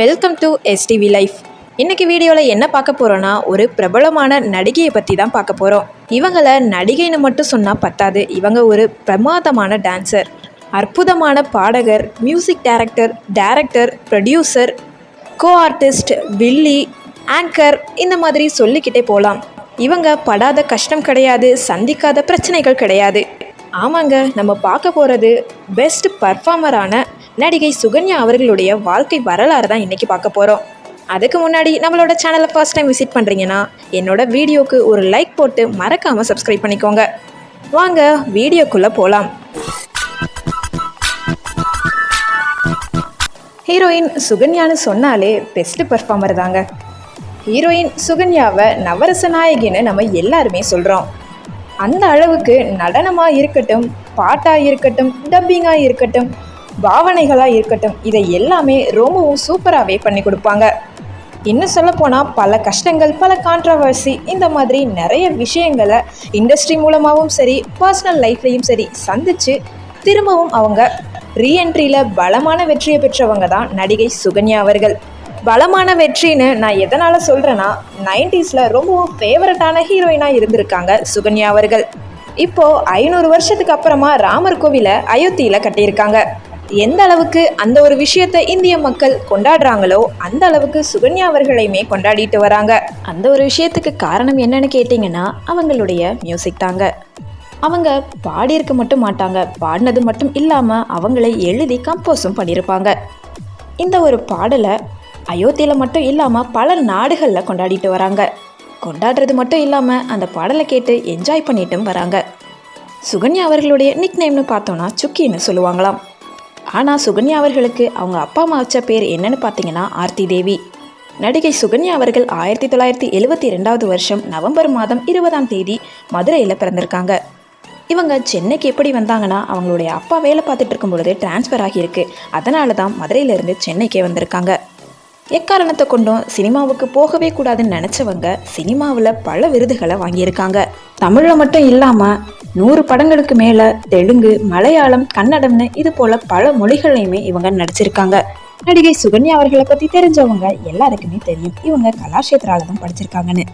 Welcome to STV life இன்றைக்கி வீடியோவில் என்ன பார்க்க போகிறோன்னா ஒரு பிரபலமான நடிகையை பற்றி தான் பார்க்க போகிறோம் இவங்களை நடிகைன்னு மட்டும் சொன்னால் பத்தாது. இவங்க ஒரு பிரமாதமான டான்சர் அற்புதமான பாடகர் music director director producer co artist வில்லி ஆங்கர் இந்த மாதிரி சொல்லிக்கிட்டே போகலாம் இவங்க படாத கஷ்டம் கிடையாது சந்திக்காத பிரச்சனைகள் கிடையாது. ஆமாங்க நம்ம பார்க்க போகிறது பெஸ்ட் பர்ஃபார்மரான நடிகை சுகன்யா அவர்களுடைய வாழ்க்கை வரலாறு தான் இன்றைக்கி பார்க்க போகிறோம் அதுக்கு முன்னாடி நம்மளோட சேனலை ஃபர்ஸ்ட் டைம் விசிட் பண்ணுறீங்கன்னா என்னோட வீடியோக்கு ஒரு லைக் போட்டு மறக்காமல் சப்ஸ்கிரைப் பண்ணிக்கோங்க. வாங்க வீடியோக்குள்ளே போகலாம் ஹீரோயின் சுகன்யான்னு சொன்னாலே பெஸ்ட் பெர்ஃபார்மர் தாங்க. ஹீரோயின் சுகன்யாவை நவரச நாயகின்னு நம்ம எல்லாருமே சொல்கிறோம் அந்த அளவுக்கு நடனமாக இருக்கட்டும் பாட்டாக இருக்கட்டும் டப்பிங்காக இருக்கட்டும் பாவனைகளாக இருக்கட்டும் இதை எல்லாமே ரொம்பவும் சூப்பராகவே பண்ணி கொடுப்பாங்க. இன்னும் சொல்லப்போனால் பல கஷ்டங்கள் பல கான்ட்ரவர்சி இந்த மாதிரி நிறைய விஷயங்களை இண்டஸ்ட்ரி மூலமாகவும் சரி பர்சனல் லைஃப்லேயும் சரி சந்தித்து திரும்பவும் அவங்க ரீஎன்ட்ரியில் பலமான வெற்றியை பெற்றவங்க தான் நடிகை சுகன்யா அவர்கள். பலமான வெற்றின்னு நான் எதனால் சொல்கிறேன்னா நைன்டிஸில் ரொம்பவும் ஃபேவரட்டான ஹீரோயினாக இருந்திருக்காங்க சுகன்யா அவர்கள். இப்போது ஐநூறு வருஷத்துக்கு அப்புறமா ராமர் கோவிலை அயோத்தியில் கட்டியிருக்காங்க. எந்த அளவுக்கு அந்த ஒரு விஷயத்தை இந்திய மக்கள் கொண்டாடுறாங்களோ அந்த அளவுக்கு சுகன்யா அவர்களையுமே கொண்டாடிட்டு வராங்க. அந்த ஒரு விஷயத்துக்கு காரணம் என்னன்னு கேட்டிங்கன்னா அவங்களுடைய மியூசிக் தாங்க. அவங்க பாடியிருக்க மட்டும் மாட்டாங்க. பாடினது மட்டும் இல்லாமல் அவங்களே எழுதி கம்போஸும் பண்ணியிருப்பாங்க. இந்த ஒரு பாடலை அயோத்தியில் மட்டும் இல்லாமல் பல நாடுகளில் கொண்டாடிட்டு வராங்க. கொண்டாடுறது மட்டும் இல்லாமல் அந்த பாடலை கேட்டு என்ஜாய் பண்ணிட்டும் வராங்க. சுகன்யா அவர்களுடைய நிக் நேம்னு பார்த்தோன்னா சுக்கின்னு சொல்லுவாங்களாம். ஆனால் சுகன்யா அவர்களுக்கு அவங்க அப்பா அம்மா வச்ச பேர் என்னன்னு பார்த்தீங்கன்னா ஆர்த்தி தேவி. நடிகை சுகன்யா அவர்கள் ஆயிரத்தி தொள்ளாயிரத்தி எழுபத்தி ரெண்டாவது வருஷம் நவம்பர் மாதம் இருபதாம் தேதி மதுரையில் பிறந்திருக்காங்க. இவங்க சென்னைக்கு எப்படி வந்தாங்கன்னா அவங்களுடைய அப்பா வேலை பார்த்துட்டு இருக்கும் பொழுது டிரான்ஸ்ஃபர் ஆகியிருக்கு. அதனால தான் மதுரையிலேருந்து சென்னைக்கே வந்திருக்காங்க. எக்காரணத்தை கொண்டும் சினிமாவுக்கு போகவே கூடாதுன்னு நினச்சவங்க சினிமாவில் பல விருதுகளை வாங்கியிருக்காங்க. தமிழில் மட்டும் இல்லாமல் நூறு படங்களுக்கு மேலே தெலுங்கு மலையாளம் கன்னடம்னு இது போல் பல மொழிகள்லையுமே இவங்க நடிச்சிருக்காங்க. நடிகை சுகன்யா அவர்களை பற்றி தெரிஞ்சவங்க எல்லாருக்குமே தெரியும். இவங்க கலாஷேத்ரால தான் படிச்சிருக்காங்கன்னு.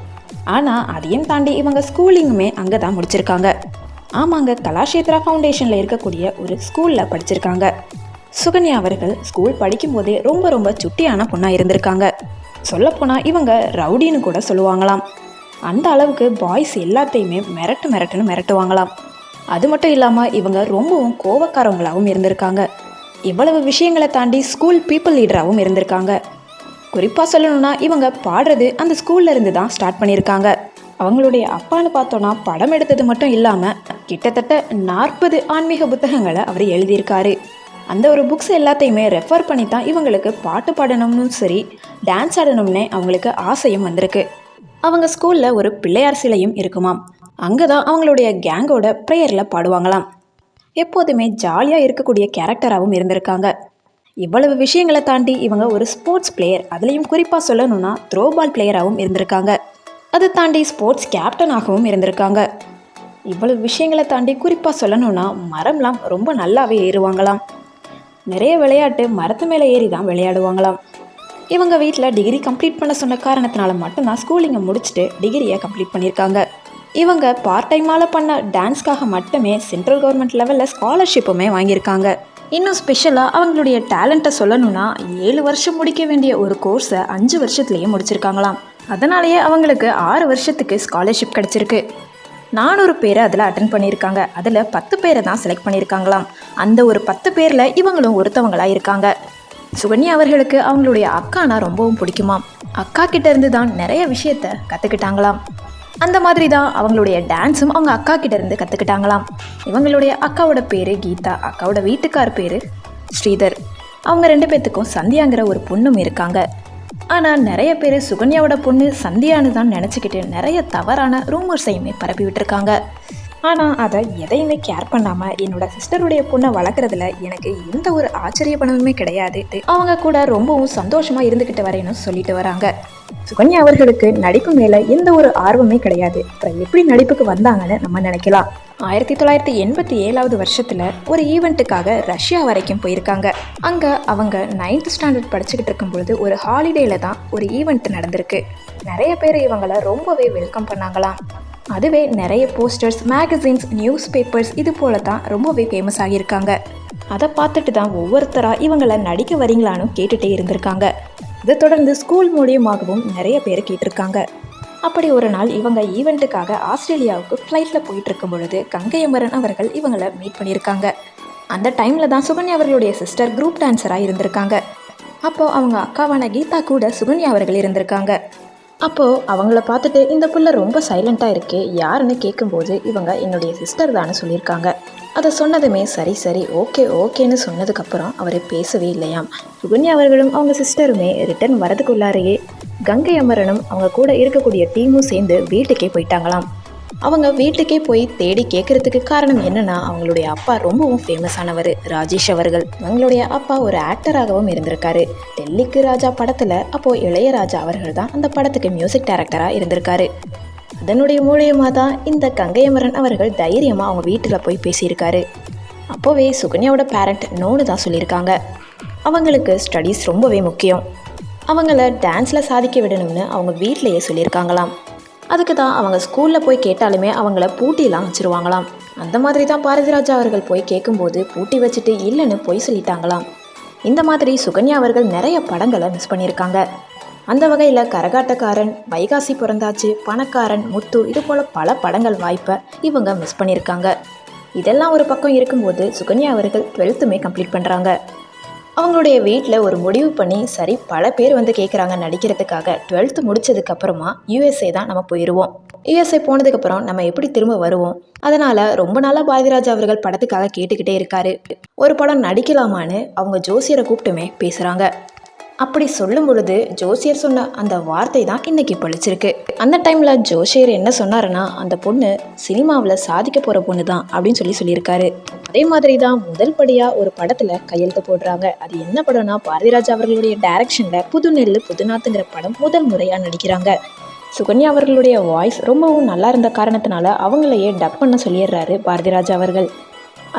ஆனால் அதையும் தாண்டி இவங்க ஸ்கூலிங்குமே அங்கே தான் முடிச்சிருக்காங்க. ஆமாங்க கலாஷேத்ரா ஃபவுண்டேஷனில் இருக்கக்கூடிய ஒரு ஸ்கூலில் படிச்சிருக்காங்க. சுகன்யா அவர்கள் ஸ்கூல் படிக்கும்போதே ரொம்ப ரொம்ப சுட்டியான பொண்ணாக இருந்திருக்காங்க. சொல்லப்போனால் இவங்க ரவுடின்னு கூட சொல்லுவாங்களாம். அந்த அளவுக்கு பாய்ஸ் எல்லாத்தையுமே மிரட்டு மிரட்டுன்னு மிரட்டுவாங்களாம். அது மட்டும் இல்லாமல் இவங்க ரொம்பவும் கோவக்காரவங்களாகவும் இருந்திருக்காங்க. இவ்வளவு விஷயங்களை தாண்டி ஸ்கூல் பீப்புள் லீடராகவும் இருந்திருக்காங்க. குறிப்பாக சொல்லணும்னா இவங்க பாடுறது அந்த ஸ்கூல்ல இருந்து தான் ஸ்டார்ட் பண்ணியிருக்காங்க. அவங்களுடைய அப்பான்னு பார்த்தோன்னா படம் எடுத்தது மட்டும் இல்லாமல் கிட்டத்தட்ட நாற்பது ஆன்மீக புத்தகங்களை அவர் எழுதியிருக்காரு. அந்த ஒரு புக்ஸ் எல்லாத்தையுமே ரெஃபர் பண்ணி தான் இவங்களுக்கு பாட்டு பாடணும்னு சரி டான்ஸ் ஆடணும்னே அவங்களுக்கு ஆசையும் வந்திருக்கு. அவங்க ஸ்கூலில் ஒரு பிள்ளையார் சிலையும் இருக்குமாம். அங்கே தான் அவங்களுடைய கேங்கோட ப்ரேயரில் பாடுவாங்களாம். எப்போதுமே ஜாலியாக இருக்கக்கூடிய கேரக்டராகவும் இருந்திருக்காங்க. இவ்வளவு விஷயங்களை தாண்டி இவங்க ஒரு ஸ்போர்ட்ஸ் பிளேயர் அதுலேயும் குறிப்பாக சொல்லணும்னா த்ரோ பால் பிளேயராகவும் இருந்திருக்காங்க. அதை தாண்டி ஸ்போர்ட்ஸ் கேப்டனாகவும் இருந்திருக்காங்க. இவ்வளவு விஷயங்களை தாண்டி குறிப்பாக சொல்லணும்னா மரம்லாம் ரொம்ப நல்லாவே ஏறுவாங்களாம். நிறைய விளையாட்டு மரத்து மேலே ஏறி தான் விளையாடுவாங்களாம். இவங்க வீட்டில் டிகிரி கம்ப்ளீட் பண்ண சொன்ன காரணத்தினால மட்டும்தான் ஸ்கூலிங்கை முடிச்சுட்டு டிகிரியை கம்ப்ளீட் பண்ணியிருக்காங்க. இவங்க பார்ட் டைமால் பண்ண டான்ஸ்க்காக மட்டுமே சென்ட்ரல் கவர்மெண்ட் லெவலில் ஸ்காலர்ஷிப்புமே வாங்கியிருக்காங்க. இன்னும் ஸ்பெஷலாக அவங்களுடைய டேலண்ட்டை சொல்லணும்னா ஏழு வருஷம் முடிக்க வேண்டிய ஒரு கோர்ஸை அஞ்சு வருஷத்துலேயே முடிச்சிருக்காங்களாம். அதனாலேயே அவங்களுக்கு ஆறு வருஷத்துக்கு ஸ்காலர்ஷிப் கிடச்சிருக்கு. நானூறு பேர் அதில் அட்டன் பண்ணியிருக்காங்க. அதில் பத்து பேரை தான் செலக்ட் பண்ணியிருக்காங்களாம். அந்த ஒரு பத்து பேரில் இவங்களும் ஒருத்தவங்களாக இருக்காங்க. சுகன்யா அவர்களுக்கு அவங்களுடைய அக்கானா ரொம்பவும் பிடிக்குமாம். அக்கா கிட்ட இருந்து தான் நிறைய விஷயத்த கற்றுக்கிட்டாங்களாம் அந்த மாதிரி தான் அவங்களுடைய டான்ஸும் அவங்க அக்கா கிட்ட இருந்து கற்றுக்கிட்டாங்களாம் இவங்களுடைய அக்காவோட பேர் கீதா அக்காவோட வீட்டுக்கார் பேர் ஸ்ரீதர். அவங்க ரெண்டு பேர்த்துக்கும் சந்தியாங்கிற ஒரு பொண்ணும் இருக்காங்க. ஆனால் நிறைய பேர் சுகன்யாவோட பொண்ணு சந்தியான்னு தான் நினச்சிக்கிட்டு நிறைய தவறான ரூமர்ஸையுமே பரப்பி விட்டுருக்காங்க ஆனால் அதை எதையுமே கேர் பண்ணாமல் என்னோட சிஸ்டருடைய பொண்ணை வளர்க்குறதுல எனக்கு எந்த ஒரு ஆச்சரியப்பணமுமே கிடையாது. அவங்க கூட ரொம்பவும் சந்தோஷமாக இருந்துக்கிட்டு வரேன்னு சொல்லிட்டு வராங்க. சுகன்யா அவர்களுக்கு நடிப்பு மேலே எந்த ஒரு ஆர்வமே கிடையாது. அப்புறம் எப்படி நடிப்புக்கு வந்தாங்கன்னு நம்ம நினைக்கலாம். ஆயிரத்தி தொள்ளாயிரத்தி எண்பத்தி ஏழாவது வருஷத்தில் ஒரு ஈவெண்ட்டுக்காக ரஷ்யா வரைக்கும் போயிருக்காங்க. அங்கே அவங்க நைன்த் ஸ்டாண்டர்ட் படிச்சுக்கிட்டு இருக்கும் பொழுது ஒரு ஹாலிடேல தான் ஒரு ஈவெண்ட் நடந்திருக்கு. நிறைய பேர் இவங்களை ரொம்பவே வெல்கம் பண்ணாங்களாம். அதுவே நிறைய போஸ்டர்ஸ் மேகசின்ஸ் நியூஸ் பேப்பர்ஸ் இது போல தான் ரொம்பவே ஃபேமஸ் ஆகியிருக்காங்க. அதை பார்த்துட்டு தான் ஒவ்வொருத்தராக இவங்களை நடிக்க வரீங்களான்னு கேட்டுகிட்டே இருந்திருக்காங்க. இதை தொடர்ந்து ஸ்கூல் மூலியமாகவும் நிறைய பேர் கேட்டிருக்காங்க. அப்படி ஒரு நாள் இவங்க ஈவெண்ட்டுக்காக ஆஸ்திரேலியாவுக்கு ஃப்ளைட்டில் போயிட்டு இருக்கும் பொழுது கங்கை அமரன் அவர்கள் இவங்களை மீட் பண்ணியிருக்காங்க. அந்த டைமில் தான் சுகன்யா அவர்களுடைய சிஸ்டர் குரூப் டான்ஸராக இருந்திருக்காங்க. அப்போது அவங்க அக்காவான கீதா கூட சுகன்யா அவர்கள் இருந்திருக்காங்க. அப்போது அவங்கள பார்த்துட்டு இந்த புள்ள ரொம்ப சைலண்ட்டாக இருக்கே யாருன்னு கேட்கும்போது இவங்க என்னுடைய சிஸ்டர் தானே சொல்லியிருக்காங்க. அதை சொன்னதுமே சரி சரி ஓகே ஓகேன்னு சொன்னதுக்கப்புறம் அவர் பேசவே இல்லையாம். சுகன்யா அவர்களும் அவங்க சிஸ்டருமே ரிட்டர்ன் வரதுக்குள்ளாரையே கங்கை அமரனும் அவங்க கூட இருக்கக்கூடிய டீமும் சேர்ந்து வீட்டுக்கே போயிட்டாங்களாம். அவங்க வீட்டுக்கே போய் தேடி கேட்கறதுக்கு காரணம் என்னன்னா அவங்களுடைய அப்பா ரொம்பவும் ஃபேமஸானவர் ராஜேஷ் அவர்கள். அவங்களுடைய அப்பா ஒரு ஆக்டராகவும் இருந்திருக்காரு. டெல்லிக்கு ராஜா படத்துல அப்போ இளையராஜா அவர்கள் தான் அந்த படத்துக்கு மியூசிக் டைரக்டரா இருந்திருக்காரு. அதனுடைய மூலியமாக தான் இந்த கங்கையமரன் அவர்கள் தைரியமாக அவங்க வீட்டில் போய் பேசியிருக்காரு. அப்போவே சுகன்யாவோட பேரண்ட் நோன்னு தான் சொல்லியிருக்காங்க. அவங்களுக்கு ஸ்டடீஸ் ரொம்பவே முக்கியம். அவங்கள டான்ஸில் சாதிக்க விடணும்னு அவங்க வீட்டிலையே சொல்லியிருக்காங்களாம். அதுக்கு தான் அவங்க ஸ்கூலில் போய் கேட்டாலுமே அவங்கள பூட்டிலாம் வச்சுருவாங்களாம். அந்த மாதிரி தான் பாரதிராஜா அவர்கள் போய் கேட்கும்போது பூட்டி வச்சுட்டு இல்லைன்னு பொய் சொல்லிட்டாங்களாம். இந்த மாதிரி சுகன்யா அவர்கள் நிறைய படங்களை மிஸ் பண்ணியிருக்காங்க. அந்த வகையில் கரகாட்டக்காரன் வைகாசி பிறந்தாச்சு பணக்காரன் முத்து இது போல் பல படங்கள் வாய்ப்பை இவங்க மிஸ் பண்ணியிருக்காங்க. இதெல்லாம் ஒரு பக்கம் இருக்கும்போது சுகன்யா அவர்கள் டுவெல்த்துமே கம்ப்ளீட் பண்ணுறாங்க அவங்களுடைய வீட்டில் ஒரு முடிவு பண்ணி சரி பல பேர் வந்து கேட்குறாங்க நடிக்கிறதுக்காக. டுவெல்த்து முடிச்சதுக்கப்புறமா யூஎஸ்ஏ தான் நம்ம போயிடுவோம் யூஎஸ்ஏ போனதுக்கப்புறம் நம்ம எப்படி திரும்ப வருவோம்? அதனால் ரொம்ப நாளாக பாரதிராஜா அவர்கள் படத்துக்காக கேட்டுக்கிட்டே இருக்காரு. ஒரு படம் நடிக்கலாமான்னு அவங்க ஜோசியரை கூப்பிட்டுமே பேசுகிறாங்க அப்படி சொல்லும் பொழுது ஜோசியர் சொன்ன அந்த வார்த்தை தான் இன்னைக்கு பழிச்சிருக்கு. அந்த டைமில் ஜோசியர் என்ன சொன்னாருன்னா அந்த பொண்ணு சினிமாவில் சாதிக்க போகிற பொண்ணு தான் அப்படின்னு சொல்லி சொல்லியிருக்காரு. அதே மாதிரி தான் முதல் படியாக ஒரு படத்தில் கையெழுத்து போடுறாங்க. அது என்ன படம்னா பாரதிராஜ் அவர்களுடைய டைரக்ஷனில் புதுநெல்லு புதுநாத்துங்கிற படம் முதல் முறையாக நடிக்கிறாங்க. சுகன்யா அவர்களுடைய வாய்ஸ் ரொம்பவும் நல்லா இருந்த காரணத்தினால அவங்களையே டப் பண்ண சொல்லிடுறாரு பாரதிராஜா அவர்கள்.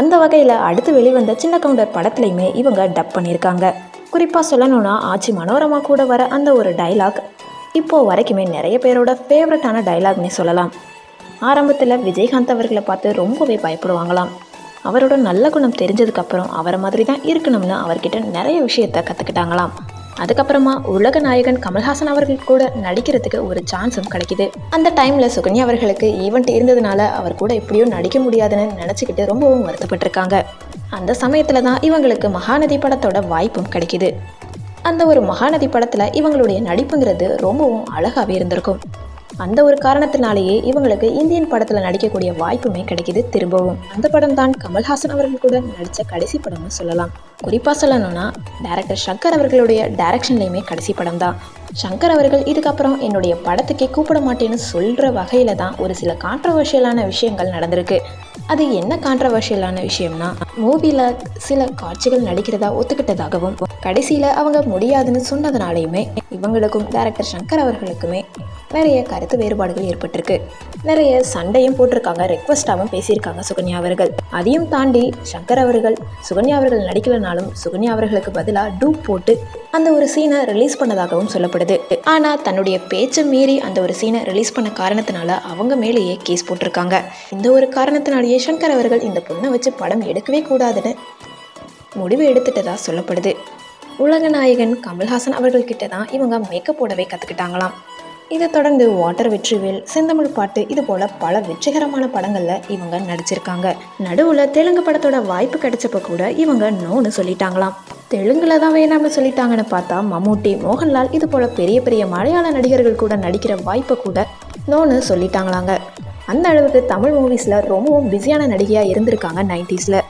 அந்த வகையில் அடுத்து வெளிவந்த சின்ன கவுண்டர் படத்துலையுமே இவங்க டப் பண்ணியிருக்காங்க. குறிப்பாக சொல்லணும்னா ஆச்சி மனோரமா கூட வர அந்த ஒரு டைலாக் இப்போது வரைக்குமே நிறைய பேரோட ஃபேவரட்டான டைலாக்னே சொல்லலாம். ஆரம்பத்தில் விஜயகாந்த் அவர்களை பார்த்து ரொம்பவே பயப்படுவாங்களாம். அவரோட நல்ல குணம் தெரிஞ்சதுக்கப்புறம் அவரை மாதிரி தான் இருக்கணும்னு அவர்கிட்ட நிறைய விஷயத்த கற்றுக்கிட்டாங்களாம் அதுக்கப்புறமா உலக நாயகன் கமல்ஹாசன் அவர்கள் கூட நடிக்கிறதுக்கு ஒரு சான்ஸும் கிடைக்குது. அந்த டைமில் சுகன்யா அவர்களுக்கு ஈவெண்ட் இருந்ததுனால அவர் கூட எப்படியோ நடிக்க முடியாதுன்னு நினச்சிக்கிட்டு ரொம்பவும் வருத்தப்பட்டிருக்காங்க. அந்த சமயத்தில் தான் இவங்களுக்கு மகாநதி படத்தோட வாய்ப்பும் கிடைக்கிது. அந்த ஒரு மகாநதி படத்தில் இவங்களுடைய நடிப்புங்கிறது ரொம்பவும் அழகாகவே இருந்திருக்கும். அந்த ஒரு காரணத்தினாலேயே இவங்களுக்கு இந்தியன் படத்தில் நடிக்கக்கூடிய வாய்ப்புமே கிடைக்கிது திரும்பவும். அந்த படம் தான் கமல்ஹாசன் அவர்கள் கூட நடித்த கடைசி படம்னு சொல்லலாம். குறிப்பாக சொல்லணும்னா டேரக்டர் சங்கர் அவர்களுடைய டேரக்ஷன்லேயுமே கடைசி படம் தான். சங்கர் அவர்கள் இதுக்கப்புறம் என்னுடைய படத்துக்கே கூப்பிட மாட்டேன்னு சொல்கிற வகையில் தான் ஒரு சில கான்ட்ரவர்ஷியலான விஷயங்கள் நடந்திருக்கு. அது என்ன கான்ட்ரவர்ஷியலான விஷயம்னா மூவியில் சில காட்சிகள் நடிக்கிறதா ஒத்துக்கிட்டதாகவும் கடைசியில் அவங்க முடியாதுன்னு சொன்னதுனாலையுமே இவங்களுக்கும் டேரக்டர் சங்கர் அவர்களுக்குமே நிறைய கருத்து வேறுபாடுகள் ஏற்பட்டிருக்கு. நிறைய சண்டையும் போட்டிருக்காங்க ரெக்வஸ்டாகவும் பேசியிருக்காங்க சுகன்யா அவர்கள். அதையும் தாண்டி சங்கர் அவர்கள் சுகன்யா அவர்கள் நடிக்கலனாலும் சுகன்யா அவர்களுக்கு பதிலாக டூப் போட்டு அந்த ஒரு சீனை ரிலீஸ் பண்ணதாகவும் சொல்லப்படுது. ஆனால் தன்னுடைய பேச்சை மீறி அந்த ஒரு சீனை ரிலீஸ் பண்ண காரணத்தினால அவங்க மேலேயே கேஸ் போட்டிருக்காங்க. இந்த ஒரு காரணத்தினாலேயே சங்கர் அவர்கள் இந்த பொண்ணை வச்சு படம் எடுக்கவே கூடாதுன்னு முடிவு எடுத்துட்டதா சொல்லப்படுது. உலக நாயகன் கமல்ஹாசன் அவர்கள்கிட்ட தான் இவங்க மேக்கப் போடவே கற்றுக்கிட்டாங்களாம் இதை தொடர்ந்து வாட்டர் வெற்றிவேல் செந்தமிழ் பாட்டு இது போல பல வெற்றிகரமான படங்களில் இவங்க நடிச்சிருக்காங்க. நடுவில் தெலுங்கு படத்தோட வாய்ப்பு கிடைச்சப்ப கூட இவங்க நோன்னு சொல்லிட்டாங்களாம். தெலுங்குல தான் வேணாம்னு சொல்லிட்டாங்கன்னு பார்த்தா மம்முட்டி மோகன்லால் இது போல பெரிய பெரிய மலையாள நடிகர்கள் கூட நடிக்கிற வாய்ப்பை கூட நோன்னு சொல்லிட்டாங்களாங்க. அந்த அளவுக்கு தமிழ் மூவிஸில் ரொம்பவும் பிஸியான நடிகையாக இருந்திருக்காங்க நைன்டிஸில்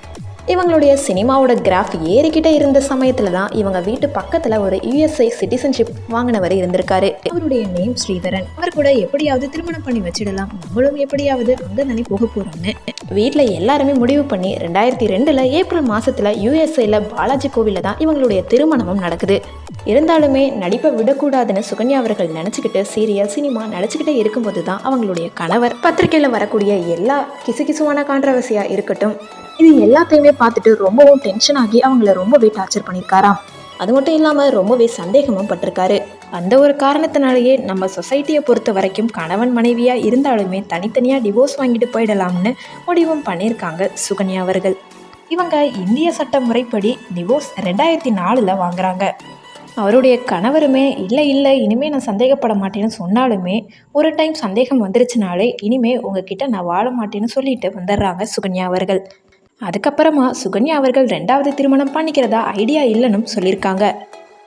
இவங்களுடைய சினிமாவோட கிராஃப் ஏறிக்கிட்டே இருந்த சமயத்தில் தான் இவங்க வீட்டு பக்கத்தில் ஒரு யுஎஸ்ஐ சிட்டிசன்ஷிப் வாங்கினவர் இருந்திருக்காரு. அவருடைய நேம் ஸ்ரீதரன். அவர் கூட எப்படியாவது திருமணம் பண்ணி வச்சிடலாம். நம்மளும் எப்படியாவது அங்கே தானே போக போகிறோம்னு வீட்டில் எல்லாருமே முடிவு பண்ணி ரெண்டாயிரத்தி ரெண்டில் ஏப்ரல் மாதத்தில் யூஎஸ்ஐயில் பாலாஜி கோவிலில் தான் இவங்களுடைய திருமணமும் நடக்குது. இருந்தாலுமே நடிப்பை விடக்கூடாதுன்னு சுகன்யா அவர்கள் நினச்சிக்கிட்டு சீரியல் சினிமா நடிச்சுக்கிட்டே இருக்கும்போது தான் அவங்களுடைய கணவர் பத்திரிக்கையில் வரக்கூடிய எல்லா கிசுகிசுவான கான்ட்ரவர்சியாக இருக்கட்டும். இது எல்லாத்தையுமே பார்த்துட்டு ரொம்பவும் டென்ஷன் ஆகி அவங்கள ரொம்பவே டார்ச்சர் பண்ணியிருக்காராம் அது மட்டும் இல்லாமல் ரொம்பவே சந்தேகமும் பட்டிருக்காரு. அந்த ஒரு காரணத்தினாலேயே நம்ம சொசைட்டியை பொறுத்த வரைக்கும் கணவன் மனைவியாக இருந்தாலுமே தனித்தனியாக டிவோர்ஸ் வாங்கிட்டு போயிடலாம்னு முடிவும் பண்ணியிருக்காங்க சுகன்யா அவர்கள். இவங்க இந்திய சட்ட முறைப்படி டிவோர்ஸ் ரெண்டாயிரத்தி நாலில் வாங்குறாங்க. அவருடைய கணவருமே இல்லை இல்லை இனிமேல் நான் சந்தேகப்பட மாட்டேன்னு சொன்னாலுமே ஒரு டைம் சந்தேகம் வந்துருச்சுனாலே இனிமேல் உங்ககிட்ட நான் வாழ மாட்டேன்னு சொல்லிட்டு வந்துடுறாங்க சுகன்யா அவர்கள். அதுக்கப்புறமா சுகன்யா அவர்கள் ரெண்டாவது திருமணம் பண்ணிக்கிறதா ஐடியா இல்லைன்னு சொல்லியிருக்காங்க.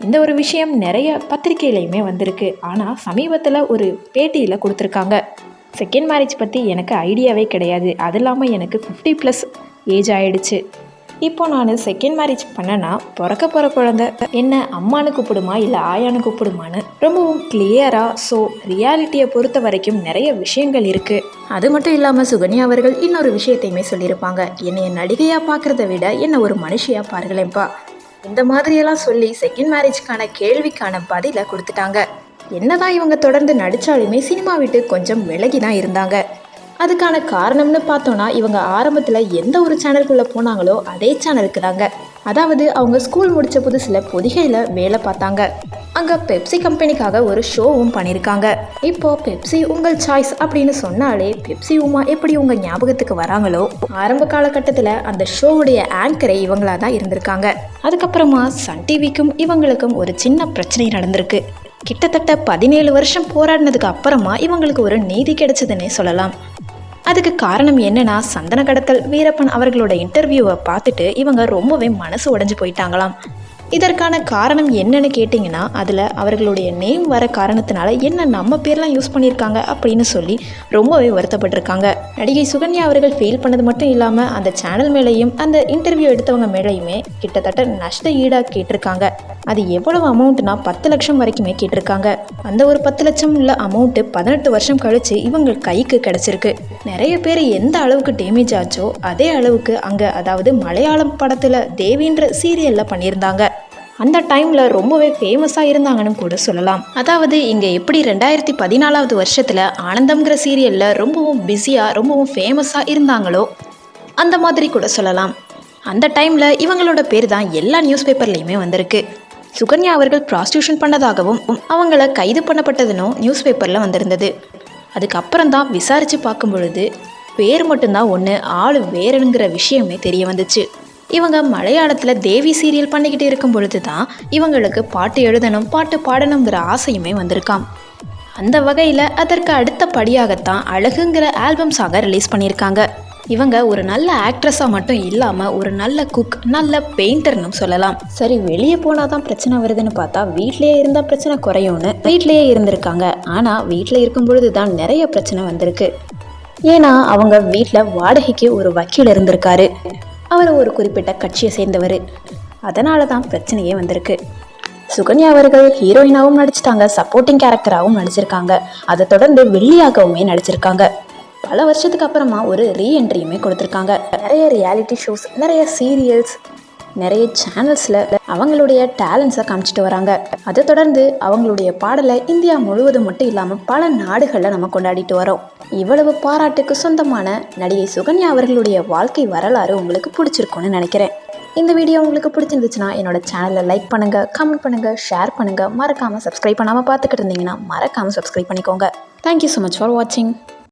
இந்த ஒரு விஷயம் நிறைய பத்திரிகையிலையுமே வந்திருக்கு. ஆனால் சமீபத்தில் ஒரு பேட்டியில் கொடுத்துருக்காங்க. செகண்ட் மேரேஜ் பற்றி எனக்கு ஐடியாவே கிடையாது. அது இல்லாமல் எனக்கு ஃபிஃப்டி ப்ளஸ் ஏஜ் ஆகிடுச்சு இப்போ நான் செகண்ட் மேரேஜ் பண்ணனா பிறக்க போகிற குழந்த. என்ன அம்மானு கூப்பிடுமா இல்லை ஆயானு கூப்பிடுமான்னு ரொம்பவும் கிளியராக ஸோ ரியாலிட்டியை பொறுத்த வரைக்கும் நிறைய விஷயங்கள் இருக்குது அது மட்டும் இல்லாமல் சுகன்யா அவர்கள் இன்னொரு விஷயத்தையுமே சொல்லியிருப்பாங்க. என்னைய நடிகையாக பார்க்குறத விட என்னை ஒரு மனுஷியாக பாருங்களேன்ப்பா இந்த மாதிரியெல்லாம் சொல்லி செகண்ட் மேரேஜ்க்கான கேள்விக்கான பதிலை கொடுத்துட்டாங்க. என்னதான் இவங்க தொடர்ந்து நடித்தாலுமே சினிமா விட்டு கொஞ்சம் விலகி தான் இருந்தாங்க. அதுக்கான காரணம்னு பார்த்தோன்னா இவங்க ஆரம்பத்தில் எந்த ஒரு சேனலுக்குள்ளே போனாங்களோ அதே சேனலுக்கு தாங்க. அதாவது அவங்க ஸ்கூல் முடித்த புதுசில் பொதிகையில் வேலை பார்த்தாங்க. அங்கே பெப்சி கம்பெனிக்காக ஒரு ஷோவும் பண்ணியிருக்காங்க இப்போ பெப்சி உங்கள் சாய்ஸ் அப்படின்னு சொன்னாலே பெப்சி உமா எப்படி உங்கள் ஞாபகத்துக்கு வராங்களோ ஆரம்ப காலகட்டத்தில் அந்த ஷோவுடைய ஆங்கரே இவங்களா தான் இருந்திருக்காங்க. அதுக்கப்புறமா சன் டிவிக்கும் இவங்களுக்கும் ஒரு சின்ன பிரச்சனை நடந்திருக்கு. கிட்டத்தட்ட பதினேழு வருஷம் போராடினதுக்கு அப்புறமா இவங்களுக்கு ஒரு நீதி கிடைச்சதுன்னே சொல்லலாம். அதுக்கு காரணம் என்னன்னா சந்தன கடத்தல் வீரப்பன் அவர்களோட இன்டர்வியூவை பார்த்துட்டு இவங்க ரொம்பவே மனசு உடஞ்சு போயிட்டாங்களாம். இதற்கான காரணம் என்னன்னு கேட்டிங்கன்னா அதில் அவர்களுடைய நேம் வர காரணத்தினால என்ன நம்ம பேர்லாம் யூஸ் பண்ணியிருக்காங்க அப்படின்னு சொல்லி ரொம்பவே வருத்தப்பட்டிருக்காங்க. நடிகை சுகன்யா அவர்கள் ஃபெயில் பண்ணது மட்டும் இல்லாமல் அந்த சேனல் மேலேயும் அந்த இன்டர்வியூ எடுத்தவங்க மேலேயுமே கிட்டத்தட்ட நஷ்ட ஈடாக கேட்டிருக்காங்க. அது எவ்வளவு அமௌண்ட்னா பத்து லட்சம் வரைக்குமே கேட்டிருக்காங்க. அந்த ஒரு பத்து லட்சம் உள்ள அமௌண்ட்டு பதினெட்டு வருஷம் கழித்து இவங்க கைக்கு கிடச்சிருக்கு. நிறைய பேர் எந்த அளவுக்கு டேமேஜ் ஆச்சோ அதே அளவுக்கு அங்கே அதாவது மலையாளம் படத்தில் தேவின்ற சீரியலில் பண்ணியிருந்தாங்க. அந்த டைமில் ரொம்பவே ஃபேமஸாக இருந்தாங்கன்னு கூட சொல்லலாம். அதாவது இங்கே எப்படி ரெண்டாயிரத்தி பதினாலாவது வருஷத்தில் ஆனந்தம்ங்கிற சீரியலில் ரொம்பவும் பிஸியாக ரொம்பவும் ஃபேமஸாக இருந்தாங்களோ அந்த மாதிரி கூட சொல்லலாம். அந்த டைமில் இவங்களோட பேர் தான் எல்லா நியூஸ் பேப்பர்லேயுமே வந்திருக்கு. சுகன்யா அவர்கள் ப்ராஸ்டியூஷன் பண்ணதாகவும் அவங்கள கைது பண்ணப்பட்டதுனும் நியூஸ் பேப்பரில் வந்திருந்தது. அதுக்கப்புறம் தான் விசாரித்து பார்க்கும் பொழுது பேர் மட்டும்தான் ஒன்று ஆள் வேறுங்கிற விஷயமே தெரிய வந்துச்சு. இவங்க மலையாளத்தில் தேவி சீரியல் பண்ணிக்கிட்டு இருக்கும் பொழுது தான் இவங்களுக்கு பாட்டு எழுதணும் பாட்டு பாடணுங்கிற ஆசையுமே வந்திருக்காம். அந்த வகையில் அதற்கு அடுத்த படியாகத்தான் அழகுங்கிற ஆல்பம் ரிலீஸ் பண்ணியிருக்காங்க. இவங்க ஒரு நல்ல ஆக்ட்ரஸாக மட்டும் இல்லாமல் ஒரு நல்ல குக் நல்ல பெயிண்டர்னு சொல்லலாம். சரி வெளியே போனால் தான் பிரச்சனை வருதுன்னு பார்த்தா வீட்லேயே இருந்தால் பிரச்சனை குறையும்னு வீட்லேயே இருந்திருக்காங்க. ஆனால் வீட்டில் இருக்கும் பொழுது தான் நிறைய பிரச்சனை வந்திருக்கு. ஏன்னா அவங்க வீட்டில் வாடகைக்கு ஒரு வக்கீல் இருந்திருக்காரு. அவர் ஒரு குறிப்பிட்ட கட்சியை சேர்ந்தவர். அதனால தான் பிரச்சனையே வந்திருக்கு. சுகன்யா அவர்கள் ஹீரோயினாகவும் நடிச்சிட்டாங்க சப்போர்ட்டிங் கேரக்டராகவும் நடிச்சிருக்காங்க. அதை தொடர்ந்து வெள்ளியாகவுமே நடிச்சிருக்காங்க. பல வருஷத்துக்கு அப்புறமா ஒரு ரீஎன்ட்ரியுமே கொடுத்துருக்காங்க. நிறைய ரியாலிட்டி ஷோஸ் நிறைய சீரியல்ஸ் நிறைய சேனல்ஸில் அவங்களுடைய டேலண்ட்ஸை காமிச்சிட்டு வராங்க. அதை தொடர்ந்து அவங்களுடைய பாடலை இந்தியா முழுவதும் மட்டும் இல்லாமல் பல நாடுகளில் நம்ம கொண்டாடிட்டு வரோம். இவ்வளவு பாராட்டுக்கு சொந்தமான நடிகை சுகன்யா அவர்களுடைய வாழ்க்கை வரலாறு உங்களுக்கு பிடிச்சிருக்கும்னு நினைக்கிறேன். இந்த வீடியோ உங்களுக்கு பிடிச்சிருந்துச்சுன்னா என்னோட சேனலை லைக் பண்ணுங்கள் கமெண்ட் பண்ணுங்கள் ஷேர் பண்ணுங்கள் மறக்காமல் சப்ஸ்கிரைப் பண்ணாமல் பார்த்துக்கிட்டு இருந்தீங்கன்னா மறக்காமல் சப்ஸ்கிரைப் பண்ணிக்கோங்க. தேங்க்யூ ஸோ மச் ஃபார் வாட்சிங்